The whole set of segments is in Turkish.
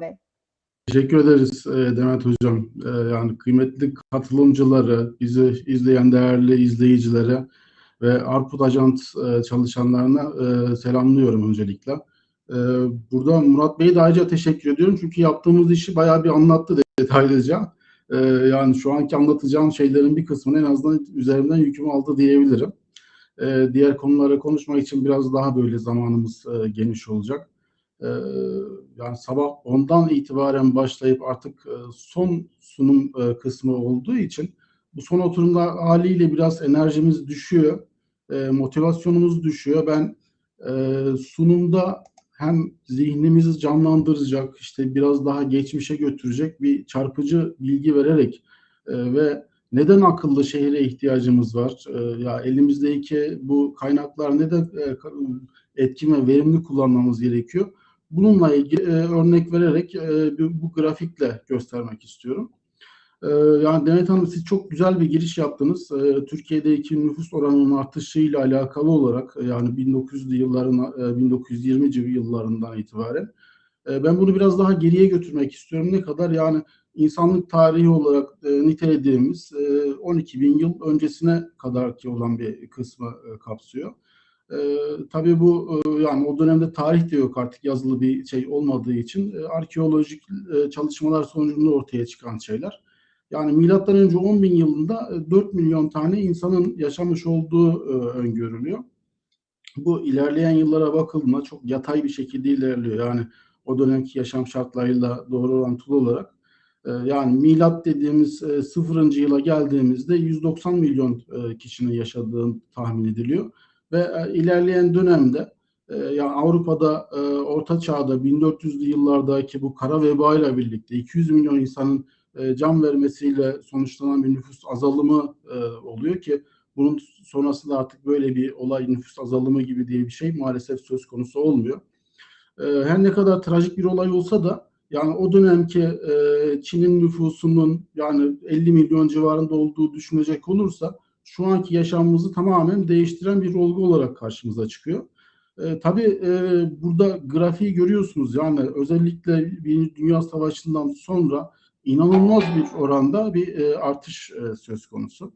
Bey. Teşekkür ederiz e, Demet Hocam. E, Yani kıymetli katılımcıları, bizi izleyen değerli izleyicilere ve Arput Ajant e, çalışanlarına selamlıyorum öncelikle. Burada Murat Bey'e de ayrıca teşekkür ediyorum çünkü yaptığımız işi bayağı bir anlattı detaylıca. Yani şu anki anlatacağım şeylerin bir kısmını en azından üzerimden yükümü aldı diyebilirim. Diğer konulara konuşmak için biraz daha böyle zamanımız geniş olacak. Ee, yani sabah ondan itibaren başlayıp artık e, son sunum e, kısmı olduğu için bu son oturumda haliyle biraz enerjimiz düşüyor, e, motivasyonumuz düşüyor. Ben e, sunumda hem zihnimizi canlandıracak, işte biraz daha geçmişe götürecek bir çarpıcı bilgi vererek e, ve neden akıllı şehre ihtiyacımız var? E, ya elimizdeki bu kaynaklar neden e, etkin ve verimli kullanmamız gerekiyor? Bununla ilgili e, örnek vererek e, bu, grafikle göstermek istiyorum. E, yani Demet Hanım siz çok güzel bir giriş yaptınız. E, Türkiye'deki nüfus oranının artışıyla alakalı olarak e, yani 1900'lü yılların e, 1920 yıllarından itibaren e, ben bunu biraz daha geriye götürmek istiyorum. Ne kadar yani insanlık tarihi olarak e, nitelediğimiz e, 12 bin yıl öncesine kadar ki olan bir kısmı e, kapsıyor. Ee, tabii bu e, yani o dönemde tarih de yok artık yazılı bir şey olmadığı için e, arkeolojik e, çalışmalar sonucunda ortaya çıkan şeyler. Yani milattan önce 10 bin yılında e, 4 milyon tane insanın yaşamış olduğu e, öngörülüyor. Bu ilerleyen yıllara bakıldığında çok yatay bir şekilde ilerliyor. Yani o dönemki yaşam şartlarıyla doğru orantılı olarak. E, yani milat dediğimiz e, 0. yıla geldiğimizde 190 milyon e, kişinin yaşadığını tahmin ediliyor ve e, ilerleyen dönemde e, yani Avrupa'da e, Orta Çağ'da 1400'lü yıllardaki bu kara veba ile birlikte 200 milyon insanın can vermesiyle sonuçlanan bir nüfus azalımı oluyor ki bunun sonrasında artık böyle bir olay nüfus azalımı gibi diye bir şey maalesef söz konusu olmuyor. Her ne kadar trajik bir olay olsa da yani o dönemki Çin'in nüfusunun yani 50 milyon civarında olduğu düşünecek olursa şu anki yaşamımızı tamamen değiştiren bir olgu olarak karşımıza çıkıyor. E, tabii e, burada grafiği görüyorsunuz yani özellikle Birinci Dünya Savaşı'ndan sonra inanılmaz bir oranda bir e, artış e, söz konusu.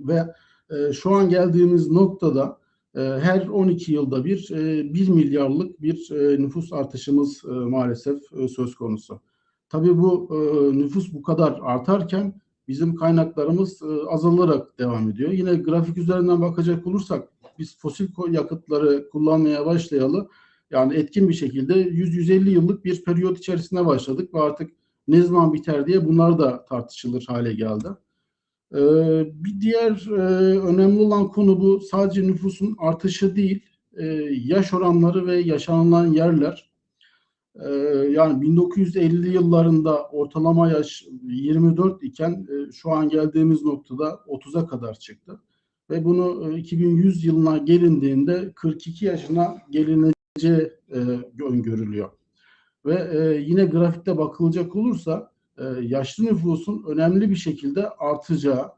Ve e, şu an geldiğimiz noktada e, her 12 yılda bir e, 1 milyarlık bir e, nüfus artışımız e, maalesef e, söz konusu. Tabii bu e, nüfus bu kadar artarken bizim kaynaklarımız e, azalarak devam ediyor. Yine grafik üzerinden bakacak olursak biz fosil yakıtları kullanmaya başlayalı yani etkin bir şekilde 100-150 yıllık bir periyot içerisinde başladık ve artık ne zaman biter diye bunlar da tartışılır hale geldi. Ee, bir diğer e, önemli olan konu bu sadece nüfusun artışı değil, e, yaş oranları ve yaşanılan yerler. Ee, yani 1950 yıllarında ortalama yaş 24 iken e, şu an geldiğimiz noktada 30'a kadar çıktı. Ve bunu e, 2100 yılına gelindiğinde 42 yaşına gelineceği e, öngörülüyor. Ve e, yine grafikte bakılacak olursa e, yaşlı nüfusun önemli bir şekilde artacağı,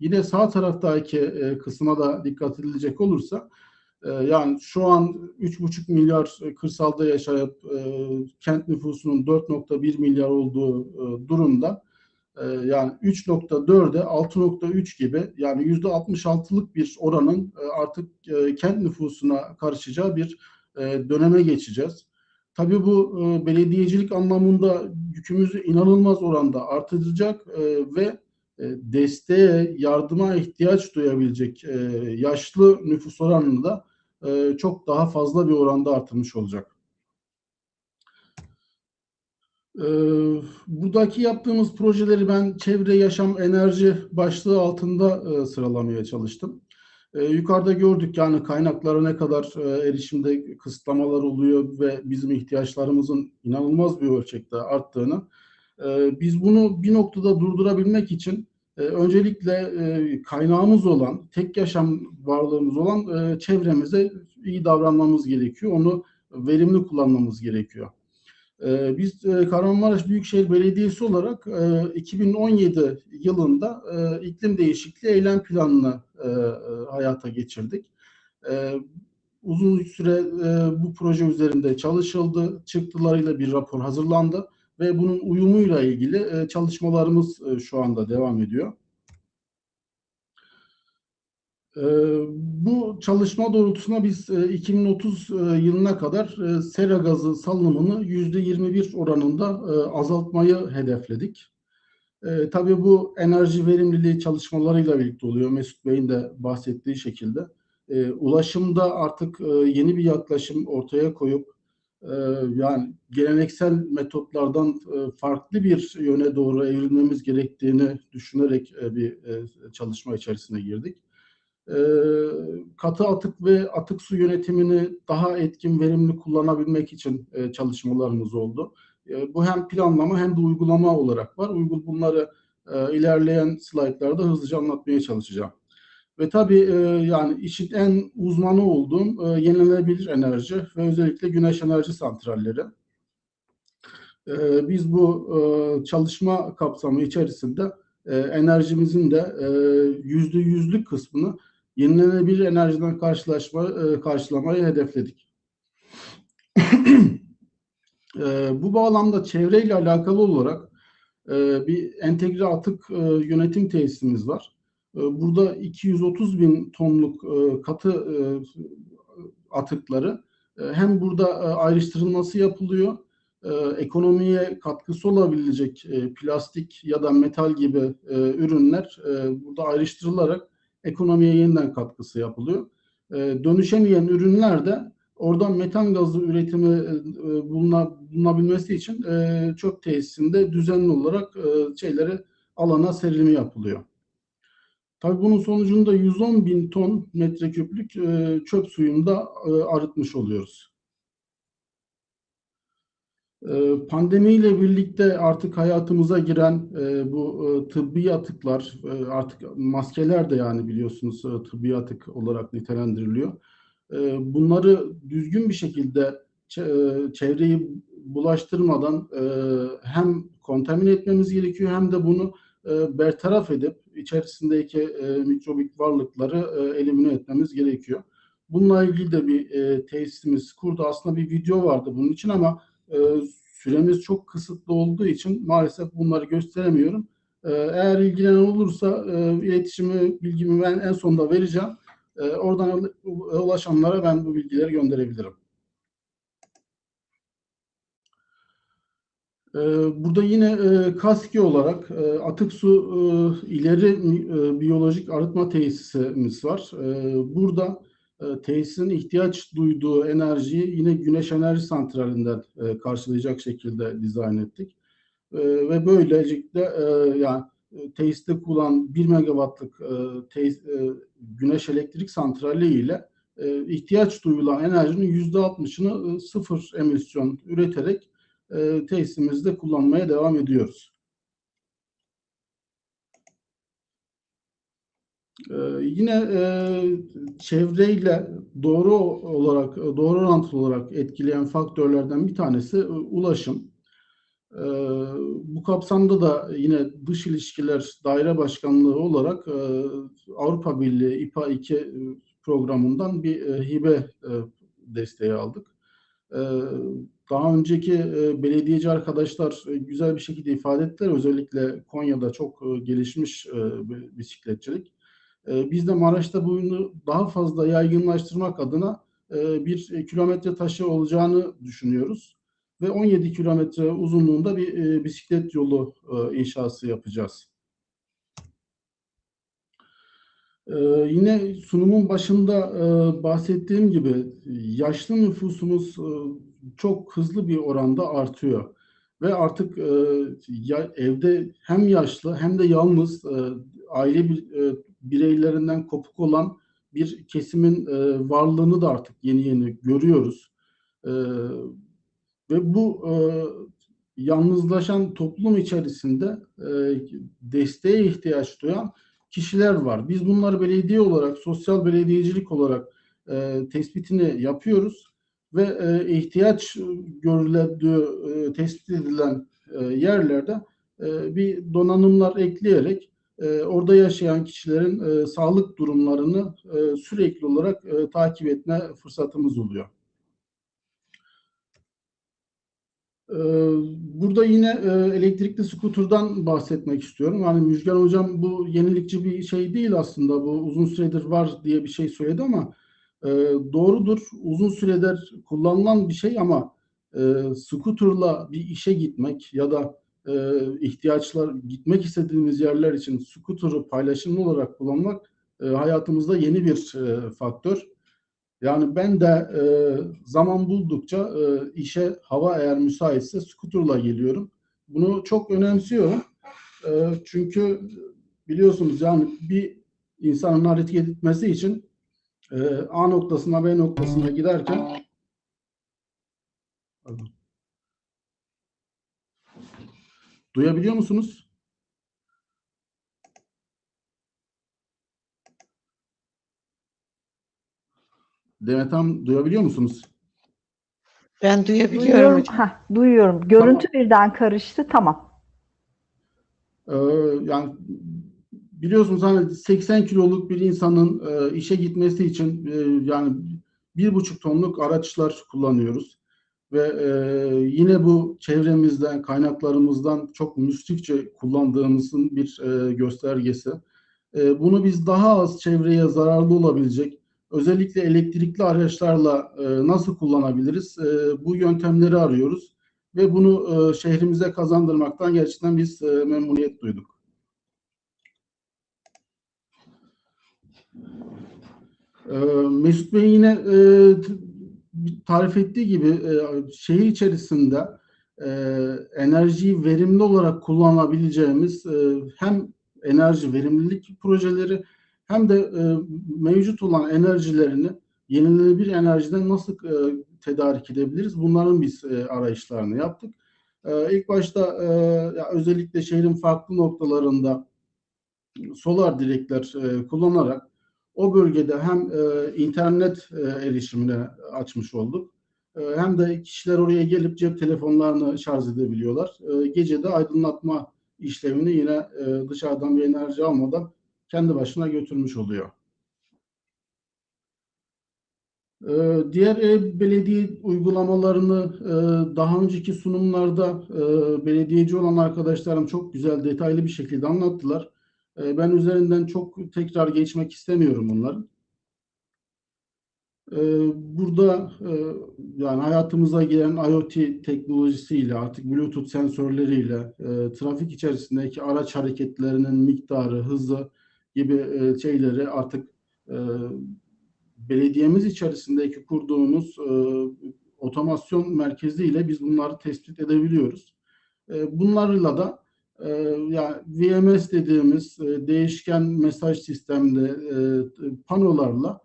yine sağ taraftaki e, kısma da dikkat edilecek olursa e, yani şu an 3,5 milyar kırsalda yaşayıp e, kent nüfusunun 4,1 milyar olduğu e, durumda e, yani 3.4'e 6.3 gibi yani %66'lık bir oranın e, artık e, kent nüfusuna karışacağı bir e, döneme geçeceğiz. Tabii bu e, belediyecilik anlamında yükümüzü inanılmaz oranda artıracak e, ve e, desteğe, yardıma ihtiyaç duyabilecek e, yaşlı nüfus oranını da e, çok daha fazla bir oranda artırmış olacak. E, buradaki yaptığımız projeleri ben çevre, yaşam, enerji başlığı altında e, sıralamaya çalıştım. E, yukarıda gördük yani kaynaklara ne kadar e, erişimde kısıtlamalar oluyor ve bizim ihtiyaçlarımızın inanılmaz bir ölçekte arttığını. E, biz bunu bir noktada durdurabilmek için e, öncelikle e, kaynağımız olan, tek yaşam varlığımız olan e, çevremize iyi davranmamız gerekiyor. Onu verimli kullanmamız gerekiyor. E, biz e, Kahramanmaraş Büyükşehir Belediyesi olarak e, 2017 yılında iklim değişikliği eylem planını hayata geçirdik. Uzun süre bu proje üzerinde çalışıldı. Çıktılarıyla bir rapor hazırlandı ve bunun uyumuyla ilgili e, çalışmalarımız e, şu anda devam ediyor. E, bu çalışma doğrultusunda biz e, 2030 e, yılına kadar sera gazı salınımını %21 oranında azaltmayı hedefledik. Tabii bu enerji verimliliği çalışmalarıyla birlikte oluyor. Mesut Bey'in de bahsettiği şekilde. Ulaşımda artık yeni bir yaklaşım ortaya koyup e, yani geleneksel metotlardan e, farklı bir yöne doğru evrilmemiz gerektiğini düşünerek e, bir e, çalışma içerisine girdik. E, katı atık ve atık su yönetimini daha etkin, verimli kullanabilmek için çalışmalarımız oldu. E, bu hem planlama hem de uygulama olarak var. Uygul bunları ilerleyen slaytlarda hızlıca anlatmaya çalışacağım. Ve tabii e, yani işin en uzmanı olduğum e, yenilenebilir enerji ve özellikle güneş enerji santralleri. E, biz bu e, çalışma kapsamı içerisinde e, enerjimizin de e, yüzde yüzlük kısmını yenilenebilir enerjiden karşılaşma, e, karşılamayı hedefledik. e, bu bağlamda çevreyle alakalı olarak e, bir entegre atık e, yönetim tesisimiz var. E, burada 230 bin tonluk e, katı e, atıkları e, hem burada ayrıştırılması yapılıyor, ekonomiye katkısı olabilecek plastik ya da metal gibi ürünler burada ayrıştırılarak ekonomiye yeniden katkısı yapılıyor. Dönüşemeyen ürünler de oradan metan gazı üretimi bulunabilmesi için çöp tesisinde düzenli olarak şeyleri alana serilimi yapılıyor. Tabii bunun sonucunda 110 bin ton metreküplük e, çöp suyunda e, arıtmış oluyoruz. E, pandemiyle birlikte artık hayatımıza giren bu tıbbi atıklar, artık maskeler de yani biliyorsunuz tıbbi atık olarak nitelendiriliyor. Bunları düzgün bir şekilde çevreyi bulaştırmadan hem kontamin etmemiz gerekiyor hem de bunu bertaraf edip içerisindeki e, mikrobik varlıkları e, elimine etmemiz gerekiyor. Bununla ilgili de bir e, tesisimiz kurdu. Aslında bir video vardı bunun için ama e, süremiz çok kısıtlı olduğu için maalesef bunları gösteremiyorum. E, eğer ilgilenen olursa e, iletişimi, bilgimi ben en sonunda vereceğim. E, oradan ulaşanlara ben bu bilgileri gönderebilirim. Burada yine e, KASKİ olarak e, atık su e, ileri biyolojik arıtma tesisimiz var. Burada tesisin ihtiyaç duyduğu enerjiyi yine güneş enerji santralinden karşılayacak şekilde dizayn ettik. Ve böylelikle yani tesiste kullanılan 1 megawattlık güneş elektrik santrali ile ihtiyaç duyulan enerjinin %60'ını sıfır emisyon üreterek e, tesisimizde kullanmaya devam ediyoruz. Ee, yine e, çevreyle doğru olarak doğru orantılı olarak etkileyen faktörlerden bir tanesi e, ulaşım. E, bu kapsamda da yine dış ilişkiler daire başkanlığı olarak e, Avrupa Birliği İPA 2 e, programından bir e, hibe e, desteği aldık. E, daha önceki e, belediyeci arkadaşlar e, güzel bir şekilde ifade ettiler. Özellikle Konya'da çok e, gelişmiş bisikletçilik. Biz de Maraş'ta bu ürünü daha fazla yaygınlaştırmak adına bir kilometre taşı olacağını düşünüyoruz. Ve 17 kilometre uzunluğunda bir bisiklet yolu inşası yapacağız. Ee, yine sunumun başında e, bahsettiğim gibi yaşlı nüfusumuz e, çok hızlı bir oranda artıyor. Ve artık e, ya, evde hem yaşlı hem de yalnız e, aile bir, e, bireylerinden kopuk olan bir kesimin e, varlığını da artık yeni yeni görüyoruz. E, ve bu e, yalnızlaşan toplum içerisinde e, desteğe ihtiyaç duyan kişiler var. Biz bunları belediye olarak, sosyal belediyecilik olarak e, tespitini yapıyoruz ve e, ihtiyaç görüldüğü e, tespit edilen e, yerlerde e, bir donanımlar ekleyerek e, orada yaşayan kişilerin e, sağlık durumlarını e, sürekli olarak e, takip etme fırsatımız oluyor. E, Burada yine e, elektrikli skuterdan bahsetmek istiyorum. Yani Müjgan Hocam bu yenilikçi bir şey değil aslında. Bu uzun süredir var diye bir şey söyledi ama e, doğrudur. Uzun süredir kullanılan bir şey ama e, skuterla bir işe gitmek ya da ihtiyaçlar, gitmek istediğimiz yerler için skuterı paylaşımlı olarak kullanmak hayatımızda yeni bir faktör. Yani ben de e, zaman buldukça e, işe hava eğer müsaitse skuterla geliyorum. Bunu çok önemsiyorum. E, çünkü biliyorsunuz yani bir insanın hareket etmesi için e, A noktasına B noktasına giderken Pardon. Duyabiliyor musunuz? Demet Hanım duyabiliyor musunuz? Ben duyabiliyorum Duyuyorum. hocam. Heh, duyuyorum. Görüntü birden karıştı. Tamam. Ee, yani biliyorsunuz hani 80 kiloluk bir insanın e, işe gitmesi için e, yani bir buçuk tonluk araçlar kullanıyoruz ve e, yine bu çevremizden kaynaklarımızdan çok müsrifçe kullandığımızın bir e, göstergesi. E, bunu biz daha az çevreye zararlı olabilecek özellikle elektrikli araçlarla e, nasıl kullanabiliriz? E, bu yöntemleri arıyoruz ve bunu e, şehrimize kazandırmaktan gerçekten biz e, memnuniyet duyduk. E, Mesut Bey yine e, tarif ettiği gibi e, şehir içerisinde e, enerjiyi verimli olarak kullanabileceğimiz e, hem enerji verimlilik projeleri hem de e, mevcut olan enerjilerini yenilenebilir enerjiden nasıl e, tedarik edebiliriz? Bunların biz e, arayışlarını yaptık. E, ilk başta e, ya özellikle şehrin farklı noktalarında solar direkler e, kullanarak o bölgede hem e, internet e, erişimine açmış olduk. E, hem de kişiler oraya gelip cep telefonlarını şarj edebiliyorlar. E, gece de aydınlatma işlevini yine e, dışarıdan bir enerji almadan kendi başına götürmüş oluyor. Ee, Diğer e-belediye uygulamalarını e, daha önceki sunumlarda e, belediyeci olan arkadaşlarım çok güzel detaylı bir şekilde anlattılar. E, Ben üzerinden çok tekrar geçmek istemiyorum bunların. E, Burada e, yani hayatımıza giren IoT teknolojisiyle artık Bluetooth sensörleriyle e, trafik içerisindeki araç hareketlerinin miktarı, hızı gibi e, şeyleri artık e, belediyemiz içerisindeki kurduğumuz e, otomasyon merkeziyle biz bunları tespit edebiliyoruz. E, bunlarla da e, ya VMS dediğimiz değişken mesaj sistemli e, panolarla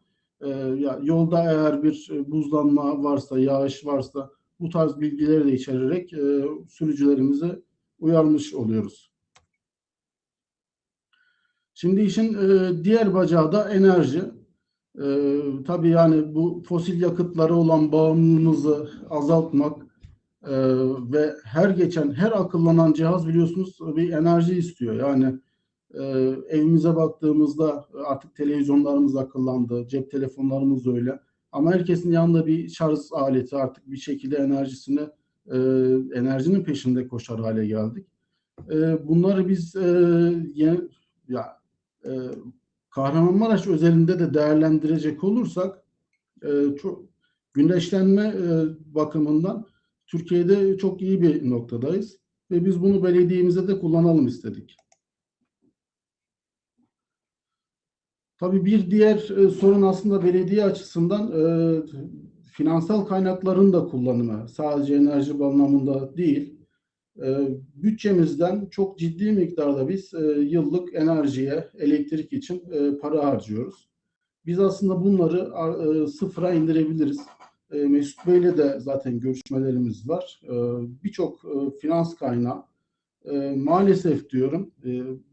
ya yolda eğer bir buzlanma varsa, yağış varsa bu tarz bilgileri de içererek sürücülerimizi uyarmış oluyoruz. Şimdi işin e, diğer bacağı da enerji. E, tabii yani bu fosil yakıtlara olan bağımlılığımızı azaltmak e, ve her geçen, her akıllanan cihaz biliyorsunuz bir enerji istiyor. Yani e, evimize baktığımızda artık televizyonlarımız akıllandı, cep telefonlarımız öyle. Ama herkesin yanında bir şarj aleti artık bir şekilde enerjisini, e, enerjinin peşinde koşar hale geldik. E, bunları biz e, ya e, Kahramanmaraş özelinde de değerlendirecek olursak e, çok güneşlenme e, bakımından Türkiye'de çok iyi bir noktadayız ve biz bunu belediyemize de kullanalım istedik. Tabii bir diğer e, sorun aslında belediye açısından e, finansal kaynakların da kullanımı. Sadece enerji anlamında değil. E, bütçemizden çok ciddi miktarda biz e, yıllık enerjiye, elektrik için e, para harcıyoruz. Biz aslında bunları e, sıfıra indirebiliriz. Mesut Bey'le de zaten görüşmelerimiz var. Birçok finans kaynağı maalesef diyorum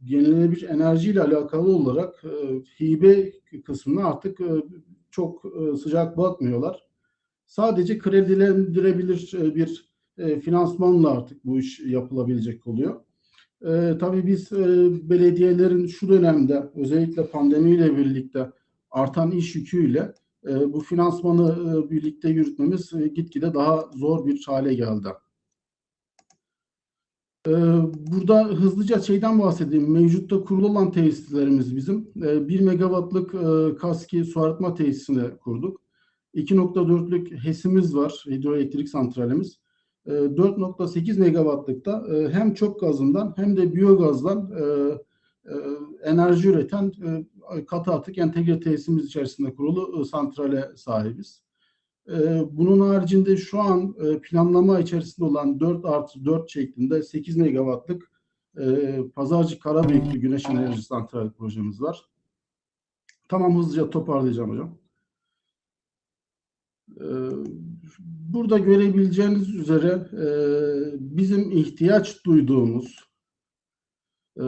yenilenebilir enerjiyle alakalı olarak hibe kısmına artık çok sıcak bakmıyorlar. Sadece kredilendirebilir bir e, finansmanla artık bu iş yapılabilecek oluyor. E, tabii biz e, belediyelerin şu dönemde özellikle pandemiyle birlikte artan iş yüküyle e, bu finansmanı e, birlikte yürütmemiz e, gitgide daha zor bir hale geldi. E, burada hızlıca şeyden bahsedeyim. Mevcutta kurulu tesislerimiz bizim. E, 1 megawattlık e, KASKİ su arıtma tesisini kurduk. 2.4'lük HES'imiz var, hidroelektrik santralimiz. E, 4.8 megawattlıkta e, hem çok gazından hem de biyogazdan e, e, enerji üreten e, katı atık entegre tesisimiz içerisinde kurulu e, santrale sahibiz. E, bunun haricinde şu an e, planlama içerisinde olan 4 artı 4 şeklinde 8 megawattlık e, Pazarcık Karabıyıklı Güneş Enerji Santrali projemiz var. Tamam hızlıca toparlayacağım hocam. Burada görebileceğiniz üzere e, bizim ihtiyaç duyduğumuz e,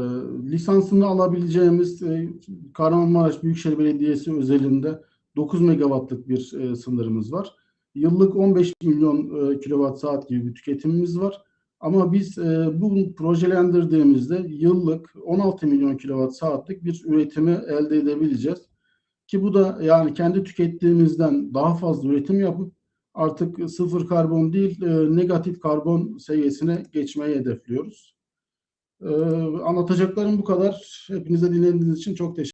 lisansını alabileceğimiz e, Kahramanmaraş Büyükşehir Belediyesi özelinde 9 megawattlık bir e, sınırımız var. Yıllık 15 milyon e, kilowatt saat gibi bir tüketimimiz var. Ama biz e, bu projelendirdiğimizde yıllık 16 milyon kilowatt saatlik bir üretimi elde edebileceğiz. Ki bu da yani kendi tükettiğimizden daha fazla üretim yapıp artık sıfır karbon değil e, negatif karbon seviyesine geçmeyi hedefliyoruz. Ee, anlatacaklarım bu kadar. Hepinize dinlediğiniz için çok teşekkür